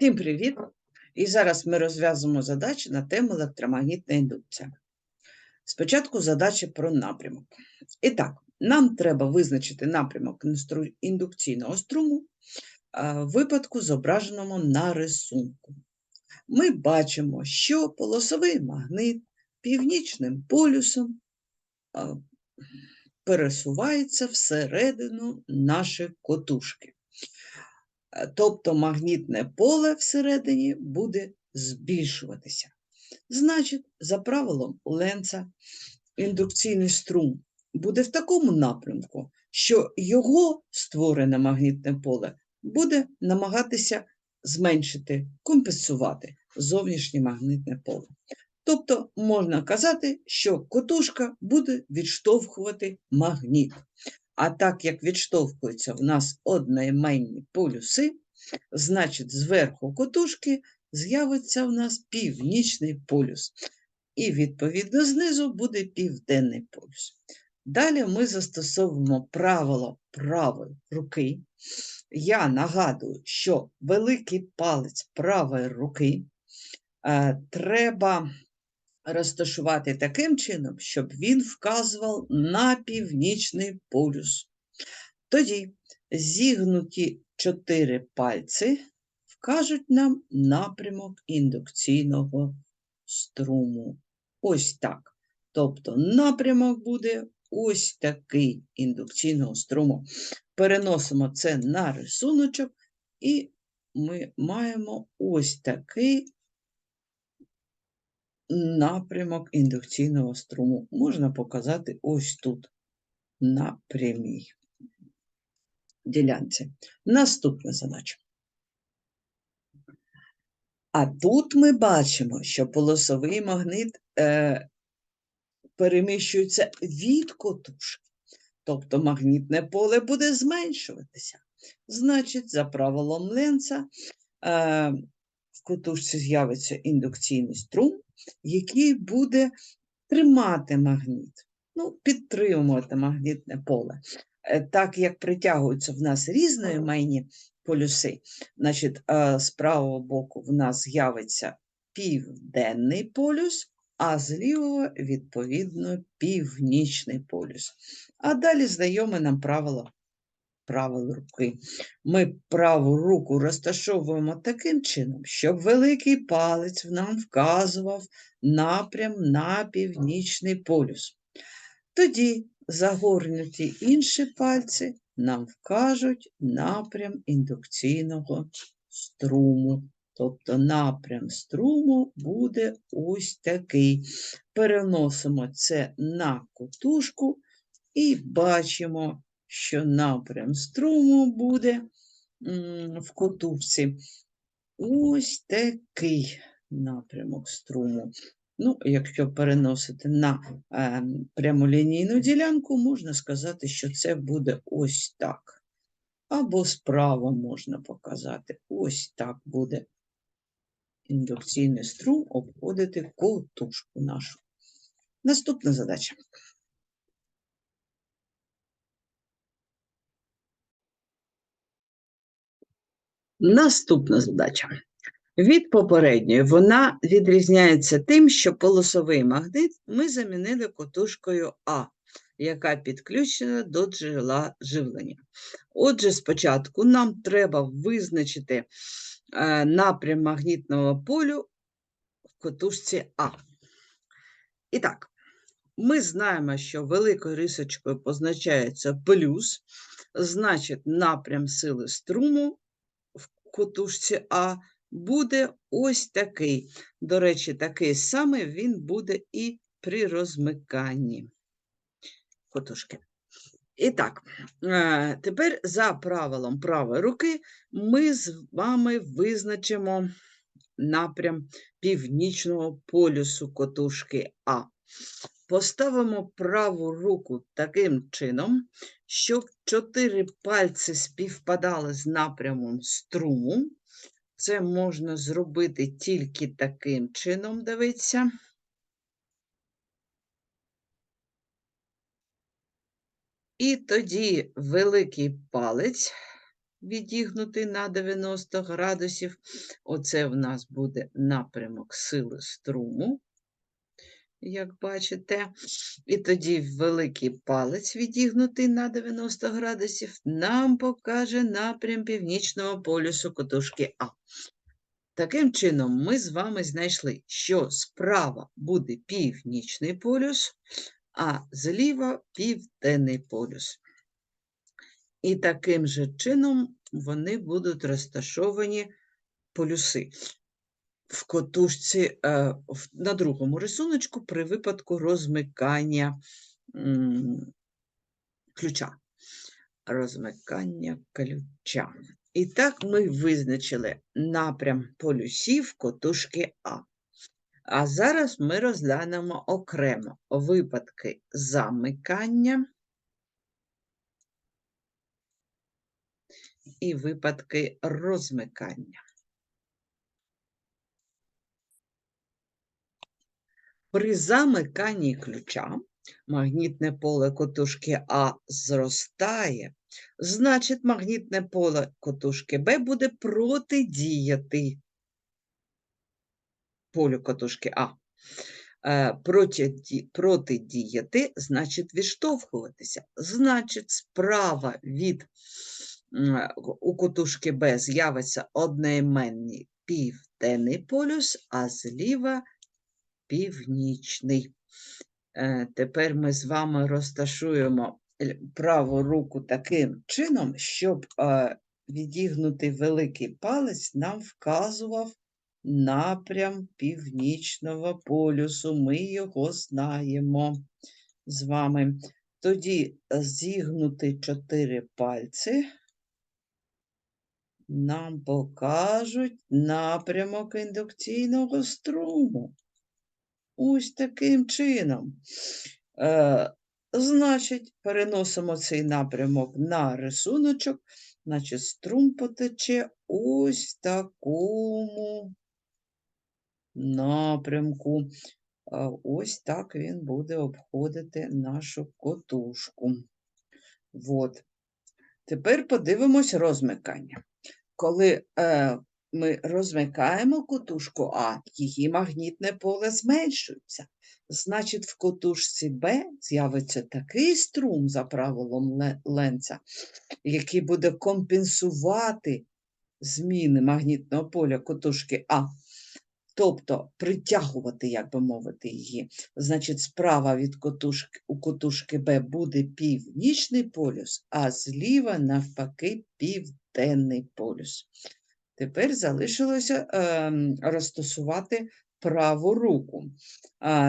Всім привіт! І зараз ми розв'язуємо задачі на тему електромагнітна індукція. Спочатку задача про напрямок. І так, нам треба визначити напрямок індукційного струму в випадку, зображеному на рисунку. Ми бачимо, що полосовий магнит північним полюсом пересувається всередину нашої котушки. Е, Тобто магнітне поле всередині буде збільшуватися. Значить, за правилом Ленца, індукційний струм буде в такому напрямку, що його створене магнітне поле буде намагатися зменшити, компенсувати зовнішнє магнітне поле. Тобто можна казати, що котушка буде відштовхувати магніт. А так як відштовхуються в нас одноіменні полюси, значить зверху котушки з'явиться в нас північний полюс. І відповідно знизу буде південний полюс. Далі ми застосовуємо правило правої руки. Я нагадую, що великий палець правої руки е, треба розташувати таким чином, щоб він вказував на північний полюс. Тоді зігнуті чотири пальці вкажуть нам напрямок індукційного струму. Ось так. Тобто напрямок буде ось такий індукційного струму. Переносимо це на рисуночок, і ми маємо ось такий напрямок індукційного струму. Можна показати ось тут, на прямій ділянці. Наступна задача. А тут ми бачимо, що полосовий магнит е, переміщується від котушки, тобто магнітне поле буде зменшуватися. Значить, за правилом Ленца, е, в котушці з'явиться індукційний струм, який буде тримати магніт, ну, підтримувати магнітне поле. Е, Так як притягуються в нас різноіменні полюси, значить, е, з правого боку в нас з'явиться південний полюс, а з лівого, відповідно, північний полюс. А далі знайоме нам правило правої руки. Ми праву руку розташовуємо таким чином, щоб великий палець нам вказував напрям на північний полюс. Тоді загорнуті інші пальці нам вкажуть напрям індукційного струму. Тобто напрям струму буде ось такий. Переносимо це на котушку і бачимо, що напрям струму буде в котушці ось такий напрямок струму. Ну, якщо переносити на е, прямолінійну ділянку, можна сказати, що це буде ось так. Або справа можна показати. Ось так буде індукційний струм обходити котушку нашу. Наступна задача. Наступна задача. Від попередньої вона відрізняється тим, що полосовий магнит ми замінили котушкою А, яка підключена до джерела живлення. Отже, спочатку нам треба визначити е, напрям магнітного полю в котушці А. І так, ми знаємо, що великою рисочкою позначається плюс, значить, напрям сили струму в котушці А буде ось такий. До речі, такий самий він буде і при розмиканні котушки. І так, е, тепер за правилом правої руки ми з вами визначимо напрям північного полюсу котушки А. Поставимо праву руку таким чином, щоб чотири пальці співпадали з напрямом струму. Це можна зробити тільки таким чином, дивіться. І тоді великий палець відігнутий на 90 градусів. Оце в нас буде напрямок сили струму, як бачите. І тоді великий палець, відігнутий на 90 градусів, нам покаже напрям північного полюсу котушки А. Таким чином, ми з вами знайшли, що справа буде північний полюс, а зліва південний полюс. І таким же чином вони будуть розташовані полюси в котушці е, на другому рисуночку при випадку розмикання ключа. Розмикання ключа. І так ми визначили напрям полюсів котушки А. А зараз ми розглянемо окремо випадки замикання і випадки розмикання. При замиканні ключа магнітне поле котушки А зростає, значить магнітне поле котушки Б буде протидіяти полю котушки А. Е, Протидіяти значить відштовхуватися. Значить, справа від у котушки Б з'явиться одноіменний південний полюс, а зліва північний. Е, Тепер ми з вами розташуємо праву руку таким чином, щоб е, відігнутий великий палець нам вказував напрям північного полюсу. Ми його знаємо з вами. Тоді зігнути чотири пальці нам покажуть напрямок індукційного струму. Ось таким чином. Е, значить, переносимо цей напрямок на рисуночок, значить, струм потече ось в такому напрямку. Е, Ось так він буде обходити нашу котушку. От. Тепер подивимось розмикання. Коли е, ми розмикаємо котушку А, її магнітне поле зменшується. Значить, в котушці Б з'явиться такий струм за правилом Ле- Ленца, який буде компенсувати зміни магнітного поля котушки А, тобто притягувати, як би мовити, її. Значить, справа від котушки, у котушки Б буде північний полюс, а зліва, навпаки, південний полюс. Тепер залишилося ем, розташувати праву руку.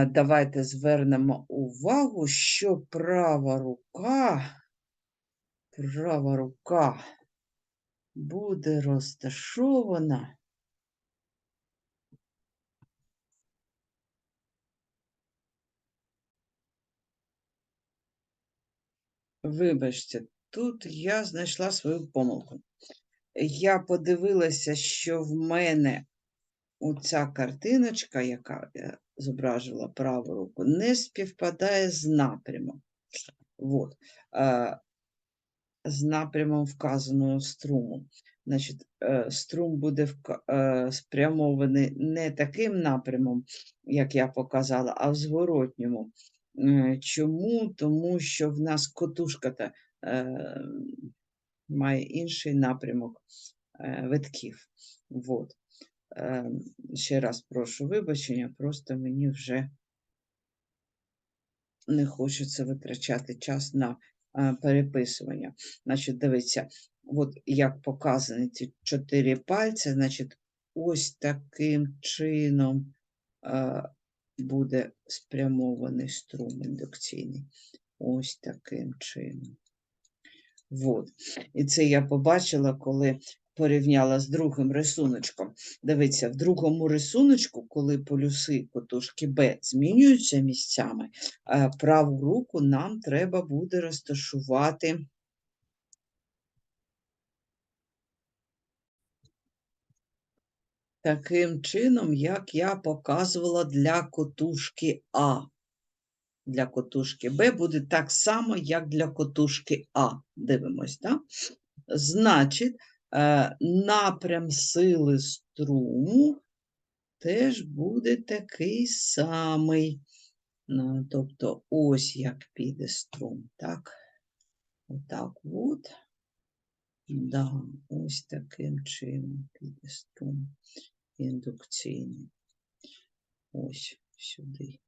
Давайте звернемо увагу, що права рука, права рука буде розташована Вибачте, тут я знайшла свою помилку. Я подивилася, що в мене оця картиночка, яка е, зображувала праву руку, не співпадає з напрямом. От. е, З напрямом вказаного струму. Значить, е, струм буде спрямований не таким напрямом, як я показала, а в зворотньому. Чому? Тому що в нас котушка та має інший напрямок е, витків. Вот. Е, ще раз прошу вибачення, просто мені вже не хочеться витрачати час на е, переписування. Значить, дивіться, от як показані ці чотири пальці, значить, ось таким чином буде спрямований струм індукційний. Ось таким чином. Вот. І це я побачила, коли порівняла з другим рисуночком. Дивіться, в другому рисуночку, коли полюси котушки Б змінюються місцями, е, праву руку нам треба буде розташувати таким чином, як я показувала для котушки А. Для котушки Б буде так само, як для котушки А. Дивимось, так? Значить, е, напрям сили струму теж буде такий самий. Ну, тобто ось як піде струм, так? Отак от. Да, ось таким чином піде струм індукційний. Ось сюди.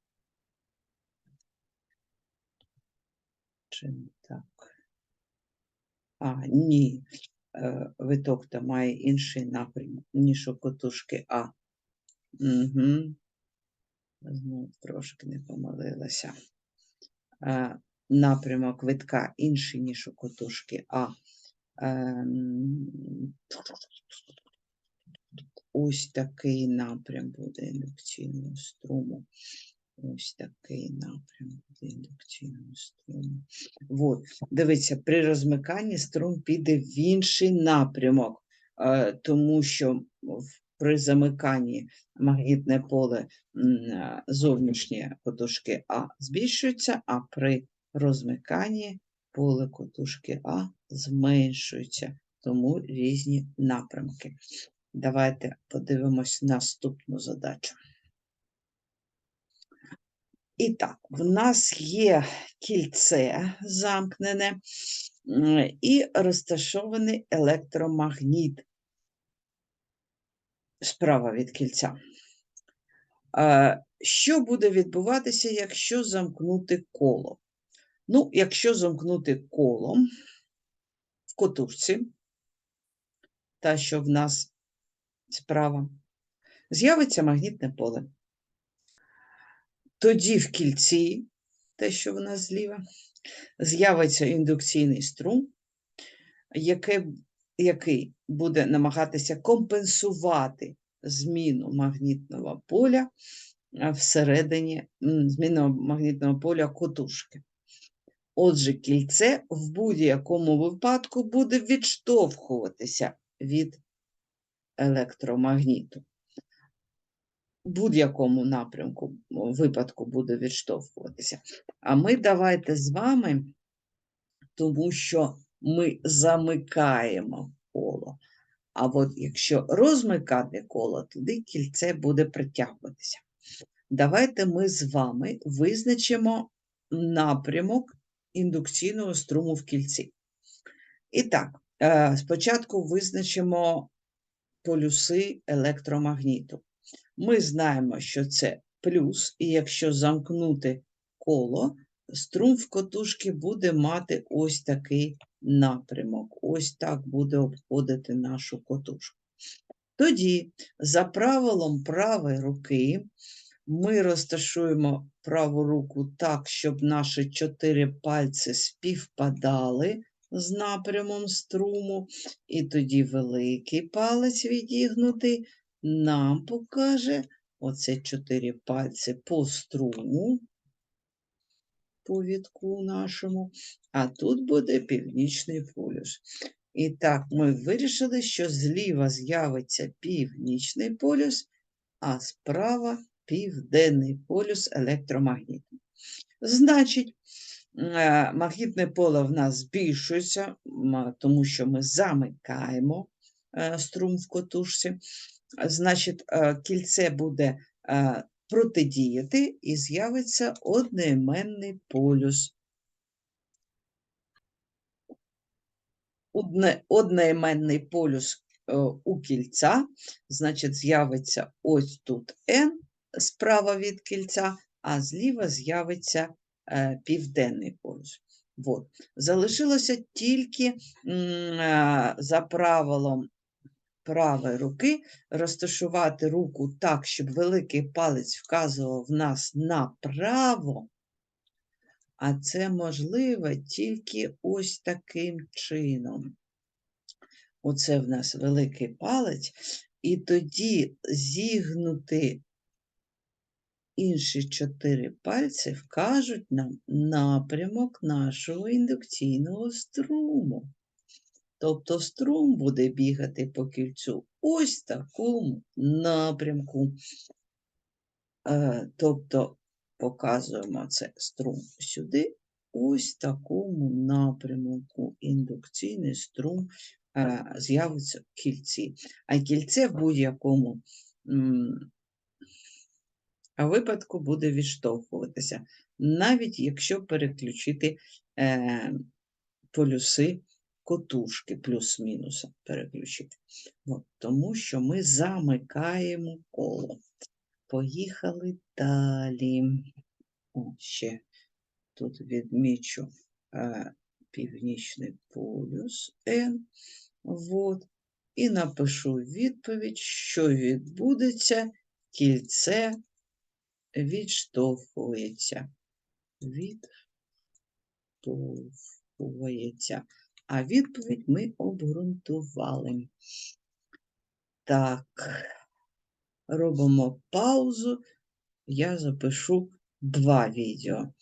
Чи так? А, ні. Е, Виток та має інший напрямок, ніж у котушки А. Угу. Знову трошки не помилилася. Е, Напрямок витка інший, ніж у котушки А. Ем, Ось такий напрям буде індукційного струму. Ось такий напрям буде індукційного струму. От, дивіться, при розмиканні струм піде в інший напрямок, е, тому що при замиканні магнітне поле е, котушки А збільшується, а при розмиканні поле котушки А зменшується, тому різні напрямки. Давайте подивимось наступну задачу. І так, в нас є кільце замкнене і розташований електромагніт справа від кільця. Що буде відбуватися, якщо замкнути коло? Ну, якщо замкнути колом в котушці, та що в нас справа, з'явиться магнітне поле. Тоді в кільці, те, що в нас зліва, з'явиться індукційний струм, який, який буде намагатися компенсувати зміну магнітного поля всередині зміну магнітного поля котушки. Отже, кільце в будь-якому випадку буде відштовхуватися від електромагніту. Будь-якому напрямку випадку буде відштовхуватися. А ми давайте з вами, тому що ми замикаємо коло. А от якщо розмикати коло, тоді кільце буде притягуватися. Давайте ми з вами визначимо напрямок індукційного струму в кільці. І так, е, спочатку визначимо полюси електромагніту. Ми знаємо, що це плюс, і якщо замкнути коло, струм в котушки буде мати ось такий напрямок. Ось так буде обходити нашу котушку. Тоді, за правилом правої руки, ми розташуємо праву руку так, щоб наші чотири пальці співпадали з напрямом струму, і тоді великий палець відігнутий нам покаже оце чотири пальці по струму, по вітку нашому, а тут буде північний полюс. І так, ми вирішили, що зліва з'явиться північний полюс, а справа південний полюс електромагніту. Значить, е, магнітне поле в нас збільшується, тому що ми замикаємо е, струм в котушці. Значить, е, кільце буде е, протидіяти і з'явиться одноіменний полюс. Одноіменний полюс е, у кільця, значить, з'явиться ось тут N справа від кільця, а зліва з'явиться південний полюс. От. Залишилося тільки за правилом правої руки розташувати руку так, щоб великий палець вказував в нас направо, а це можливо тільки ось таким чином. Оце в нас великий палець, і тоді зігнути інші чотири пальці вкажуть нам напрямок нашого індукційного струму. Тобто струм буде бігати по кільцю ось такому напрямку. Е, Тобто показуємо це струм сюди, ось такому напрямку індукційний струм е, з'явиться в кільці. А кільце в будь-якому випадку буде відштовхуватися, навіть якщо переключити е, полюси котушки, плюс-мінус переключити. От, тому що ми замикаємо коло. Поїхали далі. О, ще тут відмічу е, північний полюс N. Вот. І напишу відповідь, що відбудеться, кільце відштовхується. Відштовхується. А відповідь ми обґрунтували. Так, робимо паузу. Я запишу два відео.